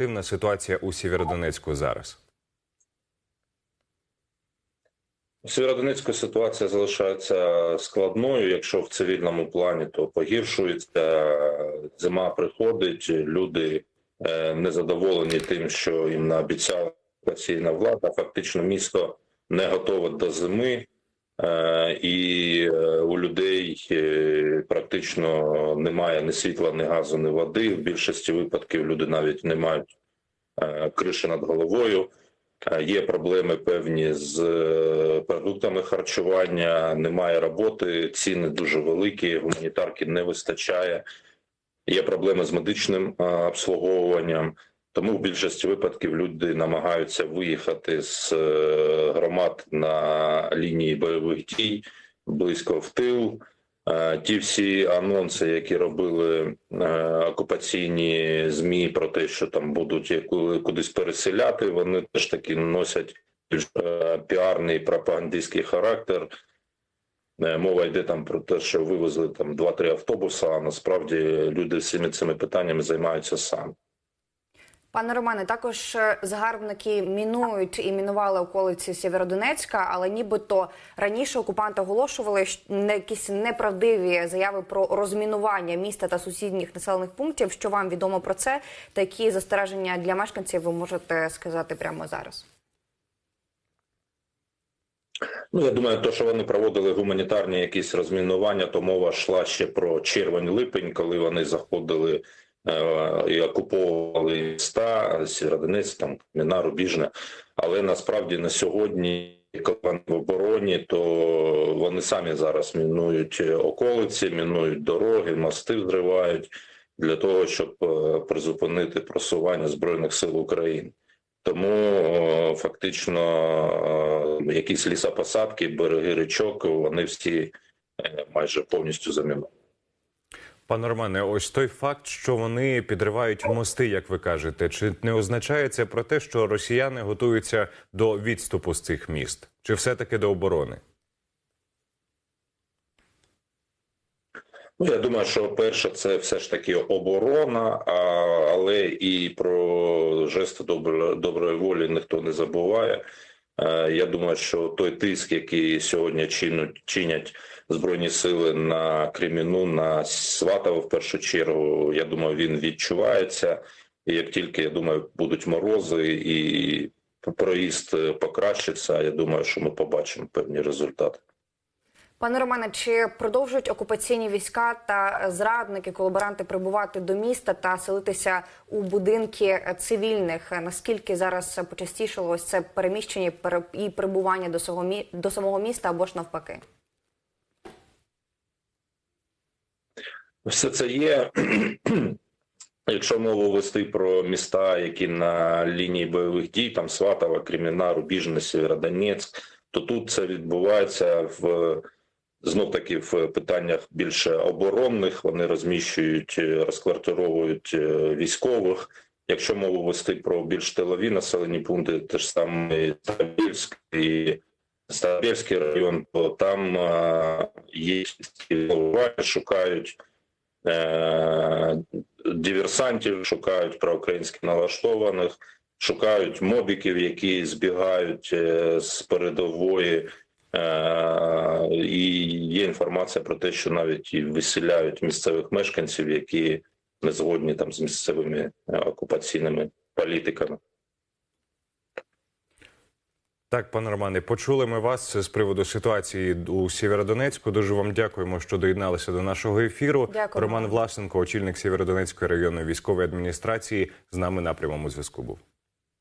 оперативна ситуація у Сєвєродонецьку зараз? У Сєвєродонецьку ситуація залишається складною. Якщо в цивільному плані, то погіршується. Зима приходить, люди е, незадоволені тим, що їм наобіцяла окупаційна влада. Фактично, місто не готове до зими, і е, у людей е, практично немає ні світла, ні газу, ні води. В більшості випадків люди навіть не мають е, криші над головою. Е, Є проблеми певні з е, продуктами харчування, немає роботи, ціни дуже великі, гуманітарки не вистачає. Є проблеми з медичним е, обслуговуванням. Тому в більшості випадків люди намагаються виїхати з е, громад на лінії бойових дій близько в тил. Е, Ті всі анонси, які робили е, окупаційні змі про те, що там будуть кудись переселяти, вони теж таки носять більш піарний пропагандистський характер. Мова йде там про те, що вивезли там 2-3 автобуси, а насправді люди всіми цими питаннями займаються самі. Пане Романе, також е, загарбники мінують і мінували околиці Сєвєродонецька, але нібито раніше окупанти оголошували якісь неправдиві заяви про розмінування міста та сусідніх населених пунктів. Що вам відомо про це? Та які застереження для мешканців ви можете сказати прямо зараз? Ну, я думаю, то, що вони проводили гуманітарні якісь розмінування, то мова йшла ще про червень-липень, коли вони заходили і окуповували міста, Сєвєродонець, там Міна, Рубіжне. Але насправді на сьогодні, коли вони в обороні, то вони самі зараз мінують околиці, мінують дороги, мости взривають для того, щоб е, призупинити просування збройних сил України. Тому е, фактично е, якісь лісопосадки, береги річок, вони всі е, майже повністю заміновані. Пане Романе, ось той факт, що вони підривають мости, як ви кажете, чи не означає це про те, що росіяни готуються до відступу з цих міст, чи все таки до оборони? Ну, я думаю, що перше, це все ж таки оборона, а, але і про жести добро, доброї волі ніхто не забуває. Е, Я думаю, що той тиск, який сьогодні чинуть, чинять збройні сили на Креміну, на Сватово в першу чергу, я думаю, він відчувається. І як тільки я думаю, будуть морози і проїзд покращиться, я думаю, що ми побачимо певні результати. Пане Романе, чи продовжують окупаційні війська та зрадники, колаборанти прибувати до міста та селитися у будинки цивільних? Наскільки зараз почастішало ось це переміщення і прибування до самого до самого міста або ж навпаки? Все це є. Якщо мову вести про міста, які на лінії бойових дій, там Сватова, Креміна, Рубіжне, Сєвєродонецьк, то тут це відбувається в знов таки в питаннях більше оборонних. Вони розміщують, е, розквартировують е, військових. Якщо мову вести про більш тилові населені пункти, те ж саме Стабільськ і Стабільський район, то там е, є шукають диверсантів, шукають проукраїнськи налаштованих, шукають мобіків, які збігають з передової. Е, І є інформація про те, що навіть і виселяють місцевих мешканців, які не згодні там з місцевими е, окупаційними політиками. Так, пане Романе, почули ми вас з приводу ситуації у Сєвєродонецьку. Дуже вам дякуємо, що доєдналися до нашого ефіру. Дякую Роман. Власенко, очільник Сєвєродонецької районної військової адміністрації, з нами на прямому зв'язку був.